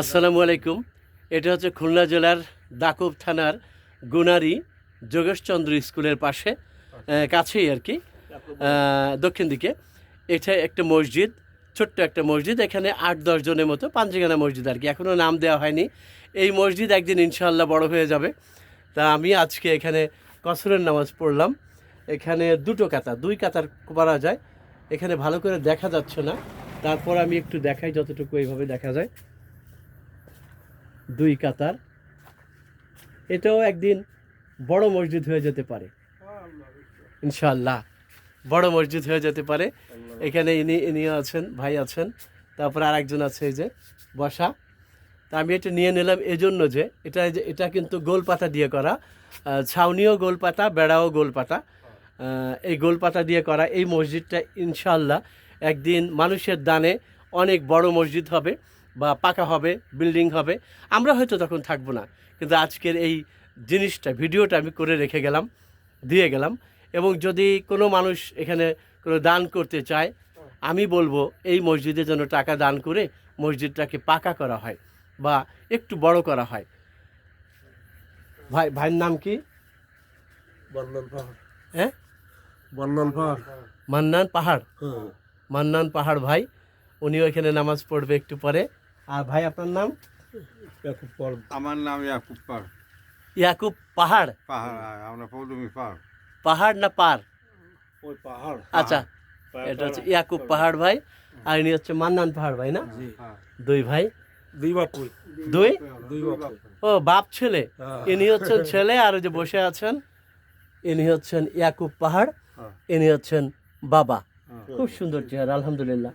আসসালামু আলাইকুম। এটা হচ্ছে খুলনা জেলার দাকুব থানার গুনারি যোগেশচন্দ্র স্কুলের পাশে কাছেই আর কি দক্ষিণ দিকে। এটা একটা মসজিদ, ছোট্ট একটা মসজিদ, এখানে আট দশ জনের মতো পাঞ্জিগানা মসজিদ আর কি। এখনও নাম দেওয়া হয়নি। এই মসজিদ একদিন ইনশাল্লাহ বড় হয়ে যাবে। তা আমি আজকে এখানে কসরের নামাজ পড়লাম। এখানে দুটো কাতা, দুই কাতার করা যায়। এখানে ভালো করে দেখা যাচ্ছে না। তারপর আমি একটু দেখাই যতটুকু এইভাবে দেখা যায়। দুই কাতার। এটাও একদিন বড় মসজিদ হয়ে যেতে পারে। ইনশাল্লাহ বড় মসজিদ হয়ে যেতে পারে। এখানে ইনি, ইনিও আছেন, ভাই আছেন। তারপর আর একজন আছে এই যে, বসা। তা আমি এটা নিয়ে নিলাম এজন্য যে, এটা যে, এটা কিন্তু গোলপাতা দিয়ে করা। ছাউনিও গোলপাতা, বেড়াও গোলপাতা। এই গোলপাতা দিয়ে করা এই মসজিদটা ইনশাল্লাহ একদিন মানুষের দানে অনেক বড় মসজিদ হবে বা পাকা হবে বিল্ডিং হবে। আমরা হয়তো তখন থাকব না। কিন্তু আজকের এই জিনিসটা ভিডিওটা আমি করে রেখে গেলাম দিয়ে গেলাম। এবং যদি কোনো মানুষ এখানে কোনো দান করতে চায় আমি বলব এই মসজিদে যেন টাকা দান করে মসজিদটাকে পাকা করা হয় বা একটু বড় করা হয়। ভাই ভাইয়ের নাম কি? বর্ণন পাহাড়। হ্যাঁ? বর্ণন পাহাড়। মান্নান পাহাড়? হ্যাঁ। মান্নান পাহাড় ভাই উনিও এখানে নামাজ পড়বে একটু পরে। আর ভাই আপনার নাম? আমার নাম ইয়াকুব পাহাড় ইয়াকুব পাহাড়? পাহাড় আমরা পৌলমি পার পাহাড় না পার? ওই পাহাড়। আচ্ছা এটা হচ্ছে ইয়াকুব পাহাড় ভাই আর ইনি হচ্ছে মান্নান পাহাড় ভাই না? হ্যাঁ। দুই ভাই। দুই বাপুই। দুই? দুই ও বাপ ছেলে। হ্যাঁ। ইনি হচ্ছেন ছেলে আর ওই যে বসে আছেন ইনি হচ্ছেন ইয়াকুব পাহাড় হ্যাঁ। ইনি হচ্ছেন বাবা। হ্যাঁ। খুব সুন্দর চেহারা আলহামদুলিল্লাহ।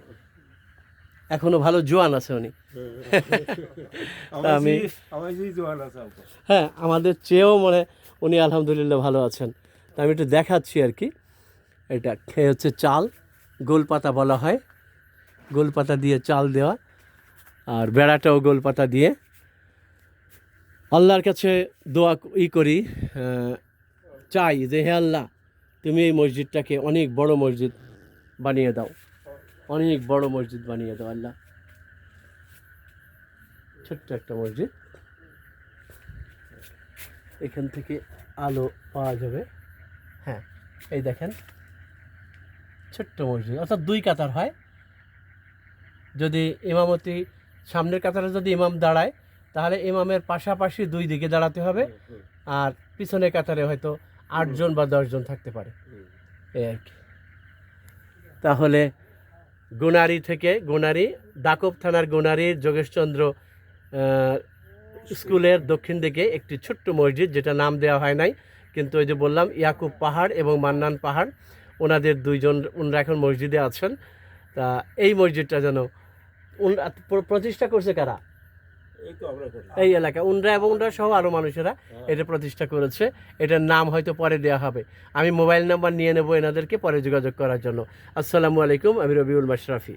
এখনও ভালো জোয়ান আছে উনি। আমি হ্যাঁ আমাদের চেয়েও মানে উনি আলহামদুলিল্লাহ ভালো আছেন। তা আমি একটু দেখাচ্ছি আর কি। এটা খেয়ে হচ্ছে চাল গোলপাতা বলা হয়। গোলপাতা দিয়ে চাল দেওয়া। আর বেড়াটাও গোলপাতা দিয়ে। আল্লাহর কাছে দোয়া ই করি চাই যে হে আল্লাহ তুমি এই মসজিদটাকে অনেক বড় মসজিদ বানিয়ে দাও। অনেক বড় মসজিদ বানিয়ে দাও, আল্লাহ। ছোট্ট একটা মসজিদ। এখান থেকে আলো পাওয়া যাবে। হ্যাঁ এই দেখেন। ছোট্ট মসজিদ, অর্থাৎ দুই কাতার হয়। যদি ইমামতি, সামনের কাতারে যদি ইমাম দাঁড়ায়, তাহলে ইমামের পাশাপাশি দুই দিকে দাঁড়াতে হবে। আর পিছনের কাতারে হয়তো আটজন বা দশজন থাকতে পারে। এই আর কি। তাহলে গোনারি থেকে গোনারি ডাকব থানার গুনারির যোগেশচন্দ্র স্কুলের দক্ষিণ দিকে একটি ছোট্ট মসজিদ, যেটা নাম দেওয়া হয় নাই, কিন্তু ওই যে বললাম, ইয়াকুব পাহাড় এবং মান্নান পাহাড়, ওনাদের দুইজন, ওনারা এখন মসজিদে আছেন। তা এই মসজিদটা যেন প্রতিষ্ঠা করছে করি? এই এলাকা উনরা এবং উনরা সহ আরও মানুষেরা এটা প্রতিষ্ঠা করেছে। এটার নাম হয়তো পরে দেওয়া হবে। আমি মোবাইল নাম্বার নিয়ে নেব এনাদেরকে পরে যোগাযোগ করার জন্য। আসসালামু আলাইকুম আমি রবিউল মাশরাফি।